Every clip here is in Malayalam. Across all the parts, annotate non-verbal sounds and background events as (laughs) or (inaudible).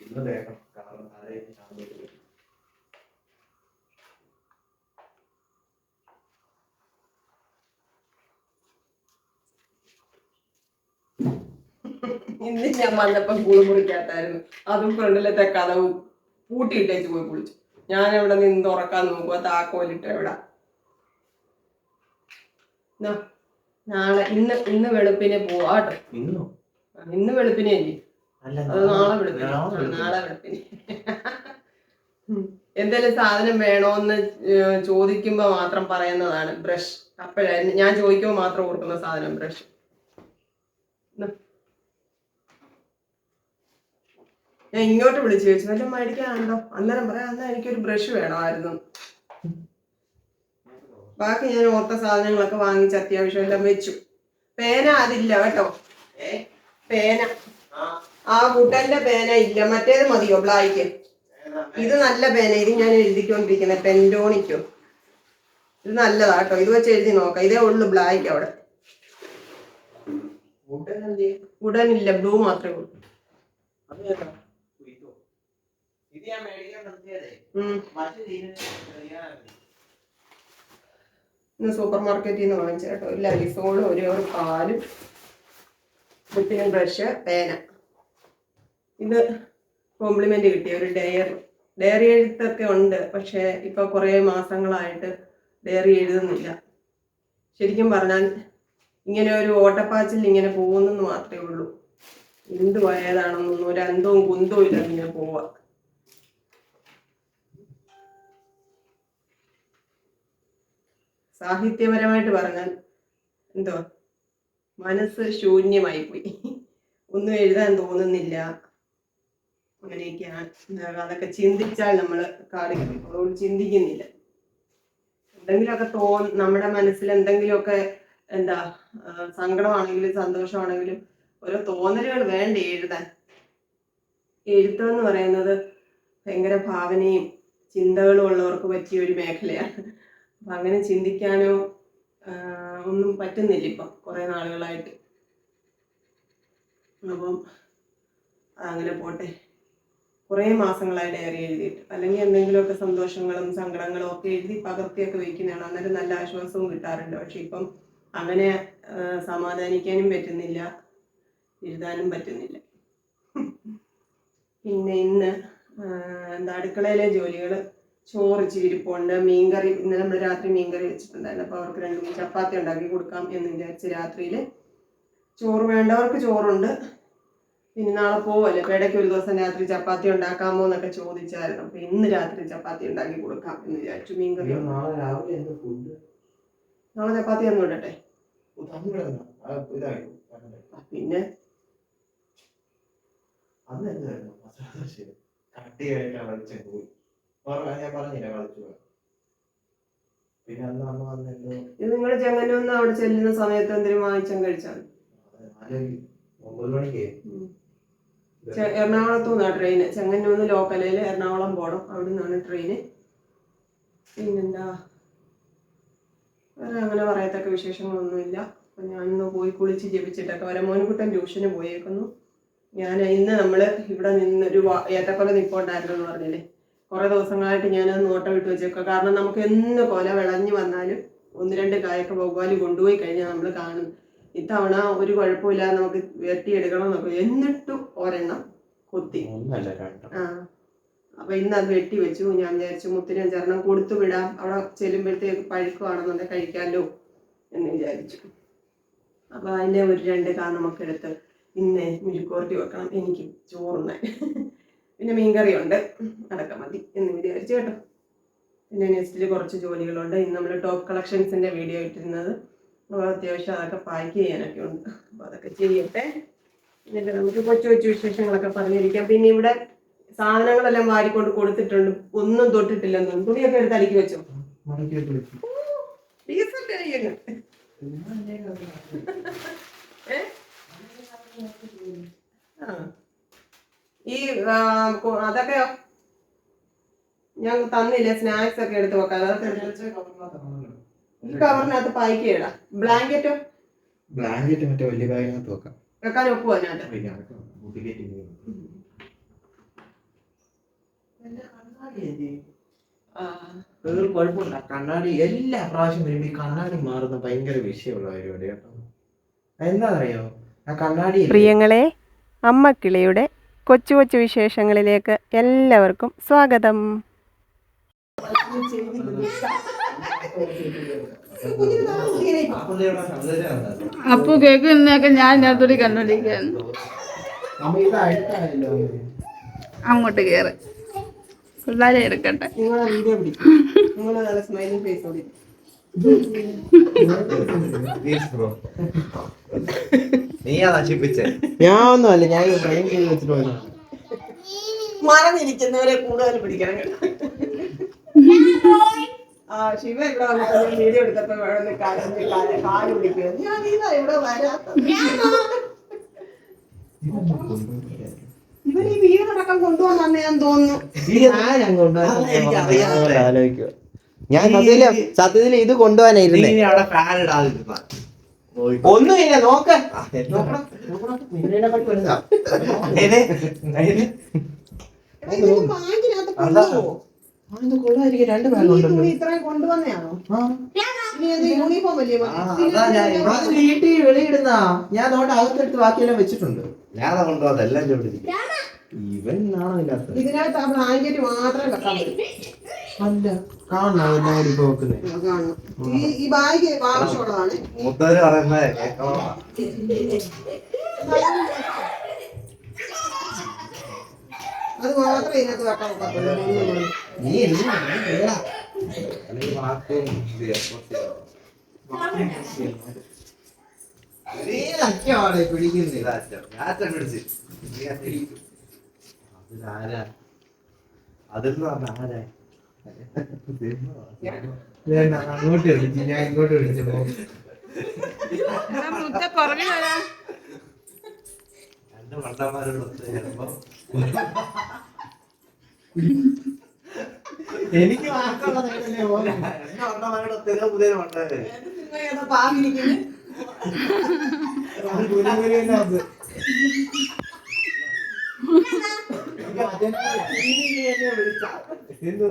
ഇന്ന് തേക്കണം കാരണം ശാന്തത വരും. ഇന്ന് ഞാൻ വന്നപ്പോ കുളിമുറിക്കകത്തായിരുന്നു അതും ഫ്രണ്ടിലത്തെ കഥവും പൂട്ടിയിട്ടേച്ച് പോയി കുളിച്ചു. ഞാൻ എവിടെ നിന്ന് തുറക്കാൻ നോക്കുക താക്കോലിട്ട് എവിടെ. നാളെ ഇന്ന് ഇന്ന് വെളുപ്പിനെ പോവാട്ടോ ഇന്നോ? ഇന്ന് വെളുപ്പിനെ അല്ലേ നാളെ നാളെ എന്തെങ്കിലും സാധനം വേണോന്ന് ഏർ ചോദിക്കുമ്പോ മാത്രം പറയുന്നതാണ് ബ്രഷ്. അപ്പോഴേ ഞാൻ ചോദിക്കുമ്പോ മാത്രം ഓർക്കുന്ന സാധനം ബ്രഷ്. ഞാൻ ഇങ്ങോട്ട് വിളിച്ചു ചോദിച്ചു. വല്ല മേടിക്കാനുണ്ടോ? അന്നേരം പറയാം അന്നാ എനിക്കൊരു ബ്രഷ് വേണമായിരുന്നു. ബാക്കി ഞാൻ ഓർത്ത സാധനങ്ങളൊക്കെ വാങ്ങിച്ച് അത്യാവശ്യം എല്ലാം വെച്ചു. പേന അതില്ല കേട്ടോ. ഏ പേന. ആ വുഡന്റെ പേന ഇല്ല മറ്റേത് മതിയോ ബ്ലാക്ക് ഇത് നല്ല പേന ഇത് ഞാൻ എഴുതിക്കൊണ്ടിരിക്കുന്നത് പെൻഡോണിക്കോ ഇത് നല്ലതാ കേട്ടോ ഇത് വെച്ച് എഴുതി നോക്ക. ഇതേ ഉള്ളു ബ്ലാക്ക് അവിടെ. വുഡൻ ഇല്ല ബ്ലൂ മാത്രമേ ഉള്ളൂ. ഇന്ന് സൂപ്പർ മാർക്കറ്റിൽ നിന്ന് വാങ്ങിച്ച കേട്ടോ. ഒരു ലൈസോളും ഒരു ഒരു പാലും ബ്രഷ് പേന. ഇത് കോംപ്ലിമെന്റ് കിട്ടിയ ഒരു ഡയർ ഡയറി എഴുത്തൊക്കെ ഉണ്ട്. പക്ഷേ ഇപ്പൊ കുറേ മാസങ്ങളായിട്ട് ഡയറി എഴുതുന്നില്ല. ശരിക്കും പറഞ്ഞാൽ ഇങ്ങനെ ഒരു ഓട്ടപ്പാച്ചിൽ ഇങ്ങനെ പോകുന്നെന്ന് മാത്രമേ ഉള്ളൂ. എന്ത് വയതാണെന്നൊന്നും ഒരു അന്തവും കുന്തവും ഇല്ല ഇങ്ങനെ പോവാ. സാഹിത്യപരമായിട്ട് പറഞ്ഞാൽ എന്തോ മനസ്സ് ശൂന്യമായി പോയി ഒന്നും എഴുതാൻ തോന്നുന്നില്ല. അങ്ങനെയൊക്കെയാണ് അതൊക്കെ ചിന്തിച്ചാൽ നമ്മൾ കാണിക്കും. അതുകൊണ്ട് ചിന്തിക്കുന്നില്ല. എന്തെങ്കിലുമൊക്കെ തോ നമ്മുടെ മനസ്സിൽ എന്തെങ്കിലുമൊക്കെ എന്താ സങ്കടമാണെങ്കിലും സന്തോഷമാണെങ്കിലും ഓരോ തോന്നലുകൾ വേണ്ട എഴുതാൻ? എഴുത്തെന്ന് പറയുന്നത് ഭയങ്കര ഭാവനയും ചിന്തകളും ഉള്ളവർക്ക് പറ്റിയ ഒരു മേഖലയാണ്. അപ്പൊ അങ്ങനെ ചിന്തിക്കാനോ ഒന്നും പറ്റുന്നില്ല ഇപ്പം കുറേ നാളുകളായിട്ട്. അപ്പം അങ്ങനെ പോട്ടെ. കുറേ മാസങ്ങളായി ഡയറി എഴുതിയിട്ട്. അല്ലെങ്കിൽ എന്തെങ്കിലുമൊക്കെ സന്തോഷങ്ങളും സങ്കടങ്ങളും ഒക്കെ എഴുതി പകർത്തിയൊക്കെ വയ്ക്കുന്നതാണ് അന്നേരം നല്ല ആശ്വാസവും കിട്ടാറുണ്ട്. പക്ഷെ ഇപ്പം അങ്ങനെ സമാധാനിക്കാനും പറ്റുന്നില്ല. എഴുതാനും പറ്റുന്നില്ല. പിന്നെ ഇന്ന് എന്താ അടുക്കളയിലെ ജോലികൾ ചോറ് ഇച്ചിരി ഇരിപ്പുണ്ട്. മീൻകറി ഇന്നലെ നമ്മൾ രാത്രി മീൻകറി വെച്ചിട്ടുണ്ടായിരുന്നു. അപ്പോൾ അവർക്ക് രണ്ട് ചപ്പാത്തി ഉണ്ടാക്കി കൊടുക്കാം എന്ന് വിചാരിച്ച് രാത്രിയിൽ ചോറ് വേണ്ടവർക്ക് ചോറുണ്ട്. പിന്നെ നാളെ പോവല്ലേ? ഇടയ്ക്ക് ഒരു ദിവസം രാത്രി ചപ്പാത്തി ഉണ്ടാക്കാമോ എന്നൊക്കെ ചോദിച്ചായിരുന്നു. അപ്പൊ ഇന്ന് രാത്രി ചപ്പാത്തി ഉണ്ടാക്കി കൊടുക്കാം എന്ന് വിചാരിച്ചു. മീൻകറി നാളെ രാവിലെ നാളെ ചപ്പാത്തി ഒന്നും ഇടട്ടെ? പിന്നെ? ഇത് നിങ്ങൾ ചെങ്ങന്നൂന്ന് അവിടെ ചെല്ലുന്ന സമയത്ത് എന്തെങ്കിലും വാങ്ങിച്ചാൽ കഴിച്ചാൽ ഒമ്പത് മണിക്ക്. എറണാകുളത്തു നിന്നാണ് ട്രെയിന് ചെങ്ങന്നൂന്ന് ലോക്കലയിൽ എറണാകുളം പോകണം അവിടെ നിന്നാണ് ട്രെയിന് പിന്നെന്താ? വേറെ അങ്ങനെ പറയത്തക്ക വിശേഷങ്ങളൊന്നുമില്ല. അപ്പം ഞാനിന്ന് പോയി കുളിച്ച് ജപിച്ചിട്ടൊക്കെ വരാം. മോനുകുട്ടൻ ട്യൂഷന് പോയേക്കുന്നു. ഞാൻ ഇന്ന് നമ്മൾ ഇവിടെ നിന്ന് ഒരു ഏത്തക്കൊല നിൽപ്പുണ്ടായിരുന്നു എന്ന് പറഞ്ഞില്ലേ? കുറേ ദിവസങ്ങളായിട്ട് ഞാനത് നോട്ടം ഇട്ട് വെച്ചേക്കുക കാരണം നമുക്ക് എന്ന് കൊല വിളഞ്ഞു വന്നാലും ഒന്ന് രണ്ട് കായൊക്കെ വവ്വാൽ കൊണ്ടുപോയി കഴിഞ്ഞാൽ നമ്മൾ കാണും. ഇത്തവണ ഒരു കുഴപ്പമില്ലാതെ നമുക്ക് വെട്ടിയെടുക്കണം എന്നൊക്കെ എന്നിട്ടും ഒരെണ്ണം കൊത്തി. ആ. അപ്പൊ ഇന്ന് അത് വെട്ടി വെച്ചു. ഞാൻ വിചാരിച്ചു മുത്തിന് അഞ്ചെണ്ണം കൊടുത്തു വിടാം. അവിടെ ചെല്ലുമ്പോഴത്തേക്ക് പഴുക്കുവാണെന്നുണ്ടെങ്കിൽ കഴിക്കാമല്ലോ എന്ന് വിചാരിച്ചു. അപ്പൊ അതിന്റെ ഒരു രണ്ട് കാ നമുക്കെടുത്ത് ഇന്ന് മിഴുക്കോർട്ടി വെക്കണം. എനിക്ക് ചോറുന്ന പിന്നെ മീൻകറി ഉണ്ട് അതൊക്കെ മതി എന്ന് വിചാരിച്ചു കേട്ടോ. പിന്നെ നെക്സ്റ്റിൽ കുറച്ച് ജോലികളുണ്ട്. ഇന്ന് നമ്മൾ ടോപ്പ് കളക്ഷൻസിന്റെ വീഡിയോ ഇട്ടിരുന്നത് അപ്പോൾ അത്യാവശ്യം അതൊക്കെ പാക്ക് ചെയ്യാനൊക്കെ ഉണ്ട്. അപ്പോൾ അതൊക്കെ ചെയ്യട്ടെ. എന്നിട്ട് നമുക്ക് കൊച്ചു കൊച്ചു വിശേഷങ്ങളൊക്കെ പറഞ്ഞിരിക്കാം. പിന്നെ ഇവിടെ സാധനങ്ങളെല്ലാം വാരിക്കൊണ്ട് കൊടുത്തിട്ടുണ്ട്. ഒന്നും തൊട്ടിട്ടില്ലെന്ന്. തുണിയൊക്കെ എടുത്ത് അടുക്കി വെച്ചോ. ഈ ആ, കൊ- അതൊക്കെയോ ഞാൻ തന്നില്ലേ? സ്നാക്സ് ഒക്കെ എടുത്ത് വെക്കാൻ. അതൊക്കെ കവറിനകത്ത് പായ്ക്കേടാ ബ്ലാങ്കറ്റോ ബ്ലാങ്കറ്റ് മറ്റേ വലിയ ബാഗിനകത്ത് വെക്കാം. വെക്കാൻ ഒക്കുവോ അതിനകത്ത്. പിന്നെ അതൊക്കെ ബുദ്ധിക്കേറ്റ് ഒരു കുഴപ്പമില്ല. കണ്ണാടി എല്ലാ പ്രാവശ്യം വരുമ്പോ ഈ കണ്ണാടി മാറുന്ന ഭയങ്കര വിഷയമുള്ള പരിപാടി കേട്ടോ. എന്താണെന്നറിയോ ആ കണ്ണാടി പ്രിയങ്ങളെ അമ്മക്കിളിയുടെ കൊച്ചു കൊച്ചു വിശേഷങ്ങളിലേക്ക് എല്ലാവർക്കും സ്വാഗതം. അപ്പു കേൾക്കുന്നതൊക്കെ ഞാൻ ഇതിനകത്തോടെ അഴുക്കായല്ലോ അങ്ങോട്ട് കേറ്. പിള്ളേരെ എടുക്കട്ടെ. നീയാ നശിപ്പിച്ചേ ഞാൻ ഒന്നുമല്ല ഞാൻ ഫ്രെയിം ചെയ്ത് വെച്ചിട്ട് പോയതാണ് മറന്നിരിക്കുന്നവരെ കൂടുതൽ പിടിക്കണം കേട്ടോ. ആ ശിവ ഇവിടെ വന്നിട്ട് വീഡിയോ എടുത്തപ്പോ ഇവിടെ നിന്ന് കരഞ്ഞ് കാൽ കാൽ പിടിക്കുക ഞാൻ ഇതാ ഇവിടെ വരാത്ത ഇവൻ ഈ വീടടക്കം കൊണ്ടുവന്നെ ഞാൻ തോന്നുന്നു ആലോചിക്കുക. ഞാൻ സത്യത്തിൽ സത്യത്തിൽ ഇത് കൊണ്ടുപോകാനായിരുന്നേ ഒന്നും ഫാൻ നോക്കാം. ഒന്നുമില്ല നോക്ക ഇതൊക്കെ കൊണ്ടുപോകുമോ കൊള്ളായിരിക്കും. രണ്ട് ഈ തുണി ഇത്രയും കൊണ്ടുവന്നെയാണോ? ഇനി അത് യൂണിഫോം അല്ലേ മതി? വീട്ടിൽ വെളിയിടുന്ന ഞാൻ നോട്ട് അകത്തെടുത്ത് ബാക്കിയെല്ലാം വെച്ചിട്ടുണ്ട്. ഞാൻ കൊണ്ടുപോകാം എല്ലാം ചോദിച്ചു ഇവൻ നാണമില്ലാത്ത ഇതിനകത്ത് ആ ബ്ലാങ്കറ്റ് മാത്രമേ വെക്കാൻ അല്ല കാണണം എല്ലാം കൂടി ഇപ്പൊ വെക്കുന്നേ ആ, കാണണം. ഈ ഈ ബാഗ് ആവശ്യമുള്ളതാണ്. മൂത്തവര് പറയുന്നത് കേൾക്കണം അത് മാത്രമേ ഇതിനകത്ത് വെക്കാൻ കൂടി. നീ കേടാ. അല്ലെങ്കിൽ വാക്കും നീ അച്ഛാണ് പിടിക്കുന്നത് അതിലാരാ അതെന്ന് പറഞ്ഞ ആരാ അങ്ങോട്ട് വിളിച്ചു ഞാൻ ഇങ്ങോട്ട് വിളിച്ചപ്പോ രണ്ട് മണ്ടന്മാരോട് ഒത്ത് ചേരുമ്പോ (laughs) എനിക്ക്?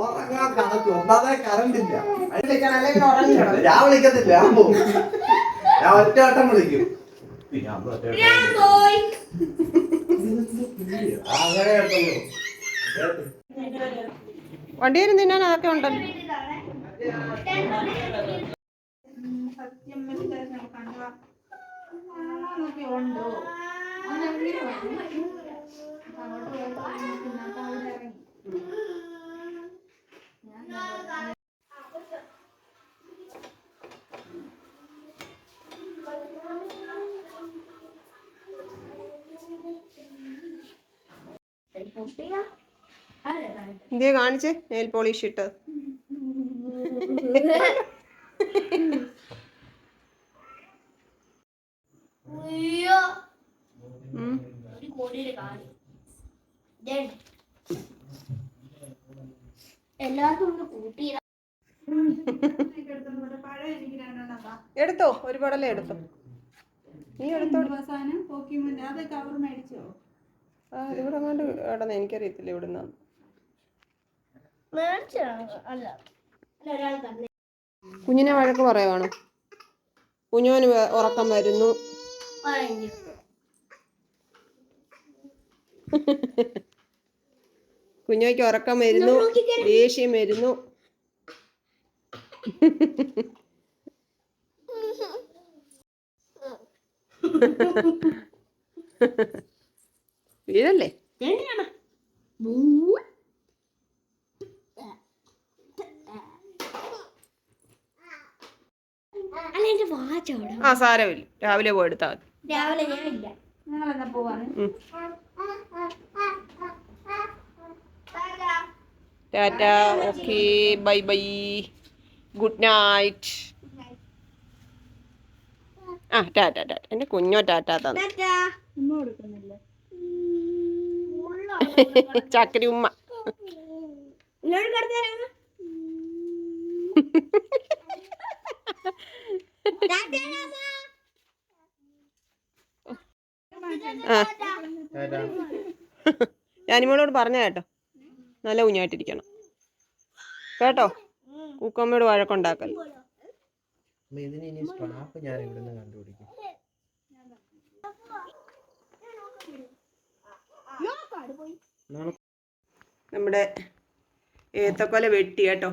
ഉറങ്ങാൻ കണക്ക്. ഒന്നാമതെ കറണ്ട് ഇല്ല. ഞാൻ വിളിക്കത്തില്ല ഞാൻ പോകും ഞാൻ ഒറ്റ വട്ടം വിളിക്കും. പിന്നെ അങ്ങനെ കേട്ടല്ലോ. വണ്ടിയിൽ തിന്നാൻ അതൊക്കെ ഉണ്ടല്ലോ. ഇന്ത്യ കാണിച്ച് നെയിൽ പോളിഷ് ഇട്ട്. എടുത്തോ ഒരു പടലേ എടുത്തോ. നീ എടുത്തോ. അവസാനം അതൊക്കെ അവർ കവർ മേടിച്ചോ? ആ ഇവിടെ അങ്ങോട്ട് കിടന്ന് എനിക്കറിയത്തില്ല ഇവിടുന്ന് അല്ല അല്ല ഒരാൾ തന്നെ കുഞ്ഞിനെ വഴക്ക് പറയുവാണ്. കുഞ്ഞോന് ഉറക്കം വരുന്നു. കുഞ്ഞോയ്ക്ക് ഉറക്കം വരുന്നു. ദേഷ്യം വരുന്നു. (laughs) വീഴല്ലേ അല്ല എന്റെ വാച്ച് അവിടെ ആ സാരമില്ല. രാവിലെ പോയി എടുത്താൽ മതി. രാവിലെ ഞാൻ ഇല്ല. പോവാണ്. Tata. Okay bye bye. Good night. ആ ടാറ്റ ടാറ്റ. എന്റെ കുഞ്ഞോ ടാറ്റ തന്നു. ചക്കരി ഉമ്മ എന്നോട് കിടന്നു ഞാനിമോളോട് പറഞ്ഞ കേട്ടോ. നല്ല കുഞ്ഞായിട്ടിരിക്കണം കേട്ടോ? കൂക്കമ്മയോട് വഴക്കുണ്ടാക്കൽ നമ്മുടെ ഏത്തക്കൊല വെട്ടി കേട്ടോ.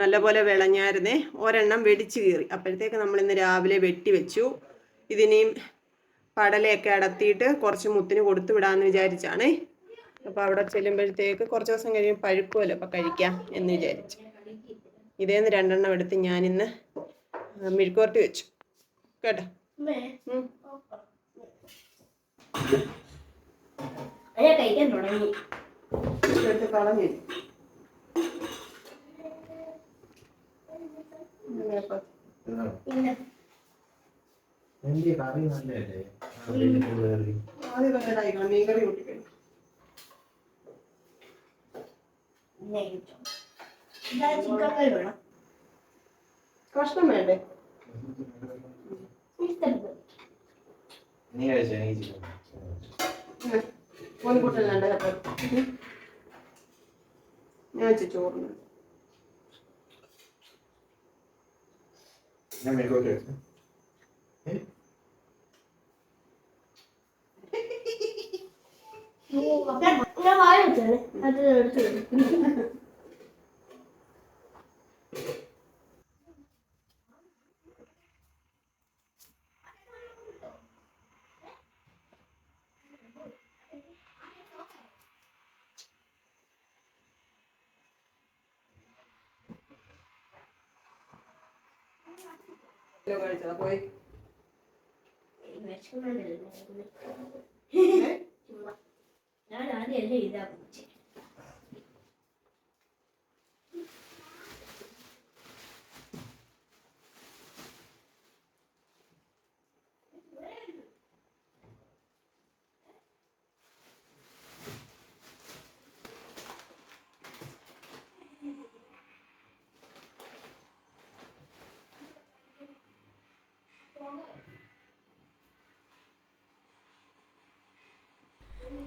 നല്ലപോലെ വിളഞ്ഞായിരുന്നേ. ഒരെണ്ണം വെടിച്ച് കീറി. അപ്പോഴത്തേക്ക് നമ്മൾ ഇന്ന് രാവിലെ വെട്ടി വെച്ചു. ഇതിനെയും പടലയൊക്കെ അടത്തിയിട്ട് കുറച്ച് മുത്തിന് കൊടുത്തു വിടാമെന്ന് വിചാരിച്ചാണേ. അപ്പോൾ അവിടെ ചെല്ലുമ്പോഴത്തേക്ക് കുറച്ച് ദിവസം കഴിയുമ്പോൾ പഴുക്കുമല്ലോ അപ്പോൾ കഴിക്കാം എന്ന് വിചാരിച്ചു. ഇതേന്ന് രണ്ടെണ്ണം എടുത്ത് ഞാനിന്ന് മെഴുക്കുവരട്ടി വെച്ചു. കേട്ടോ? കഴിക്കാൻ തുടങ്ങി. കളഞ്ഞു തിന്നണം. പിന്നെ എന്തിയെ കറി നല്ലതല്ലേ വെജിറ്റബിൾ കറി ആദ്യം കണ്ടതായിക്കണം മീൻകറി കൂട്ടിക്കഴിഞ്ഞു കറി കഷ്ണം വേണ്ടേ? ഇഷ്ടപ്പെട്ടു നീ കഴിച്ചോ. ഞാൻ വെച്ച (laughs) ഞാൻ മെഴുകോട്ട് വെച്ചു ഞാൻ വായ അത് എടുത്തു കഴിച്ചതാ പോയി. ഞാൻ ആദ്യം എല്ലാം ഇതാ കുടിച്ചേ.